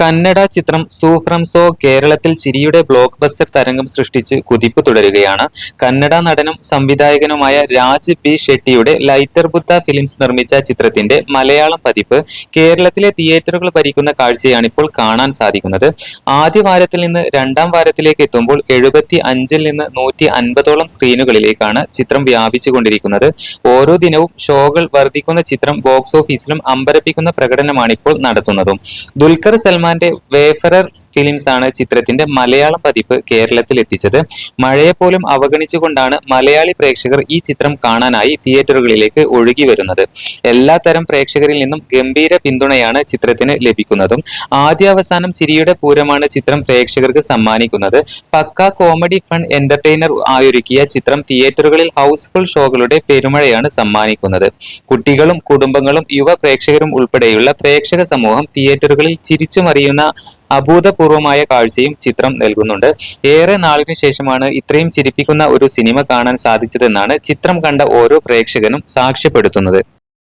കന്നഡ ചിത്രം സൂഫ്രം സോ കേരളത്തിൽ ചിരിയുടെ ബ്ലോക്ക് ബസ്റ്റർ തരംഗം സൃഷ്ടിച്ച് കുതിപ്പ് തുടരുകയാണ്. കന്നഡ നടനും സംവിധായകനുമായ രാജ് ബി ഷെട്ടിയുടെ ലൈറ്റർ ബുദ്ധ ഫിലിംസ് നിർമ്മിച്ച ചിത്രത്തിന്റെ മലയാളം പതിപ്പ് കേരളത്തിലെ തിയേറ്ററുകൾ ഭരിക്കുന്ന കാഴ്ചയാണ് ഇപ്പോൾ കാണാൻ സാധിക്കുന്നത്. ആദ്യ വാരത്തിൽ നിന്ന് രണ്ടാം വാരത്തിലേക്ക് എത്തുമ്പോൾ എഴുപത്തി അഞ്ചിൽ നിന്ന് നൂറ്റി അൻപതോളം സ്ക്രീനുകളിലേക്കാണ് ചിത്രം വ്യാപിച്ചുകൊണ്ടിരിക്കുന്നത്. ഓരോ ദിനവും ഷോകൾ വർദ്ധിക്കുന്ന ചിത്രം ബോക്സ് ഓഫീസിലും അമ്പരപ്പിക്കുന്ന പ്രകടനമാണ് ഇപ്പോൾ നടത്തുന്നതും. ദുൽഖർ സൽമാന്റെ വേഫറർ ഫിലിംസ് ആണ് ചിത്രത്തിന്റെ മലയാളം പതിപ്പ് കേരളത്തിൽ എത്തിച്ചത് മഴയെ പോലും അവഗണിച്ചുകൊണ്ടാണ് മലയാളി പ്രേക്ഷകർ ഈ ചിത്രം കാണാനായി തിയേറ്ററുകളിലേക്ക് ഒഴുകി വരുന്നത്. എല്ലാ തരം പ്രേക്ഷകരിൽ നിന്നും ഗംഭീര പിന്തുണയാണ് ചിത്രത്തിന് ലഭിക്കുന്നതും. ആദ്യാവസാനം ചിരിയുടെ പൂരമാണ് ചിത്രം പ്രേക്ഷകർക്ക് സമ്മാനിക്കുന്നത്. പക്ക കോമഡി ഫൺ എന്റർടൈനർ ആയൊരുക്കിയ ചിത്രം തിയേറ്ററുകളിൽ ഹൗസ്ഫുൾ ഷോകളുടെ പെരുമഴയാണ് സമ്മാനിക്കുന്നത്. കുട്ടികളും കുടുംബങ്ങളും യുവ പ്രേക്ഷകരും ഉൾപ്പെടെയുള്ള പ്രേക്ഷക സമൂഹം തിയേറ്ററുകളിൽ ചിരിച്ചുമറിയുന്ന അഭൂതപൂർവമായ കാഴ്ചയും ചിത്രം നൽകുന്നുണ്ട്. ഏറെ നാളിനു ശേഷമാണ് ഇത്രയും ചിരിപ്പിക്കുന്ന ഒരു സിനിമ കാണാൻ സാധിച്ചതെന്നാണ് ചിത്രം കണ്ട ഓരോ പ്രേക്ഷകനും സാക്ഷ്യപ്പെടുത്തുന്നത്.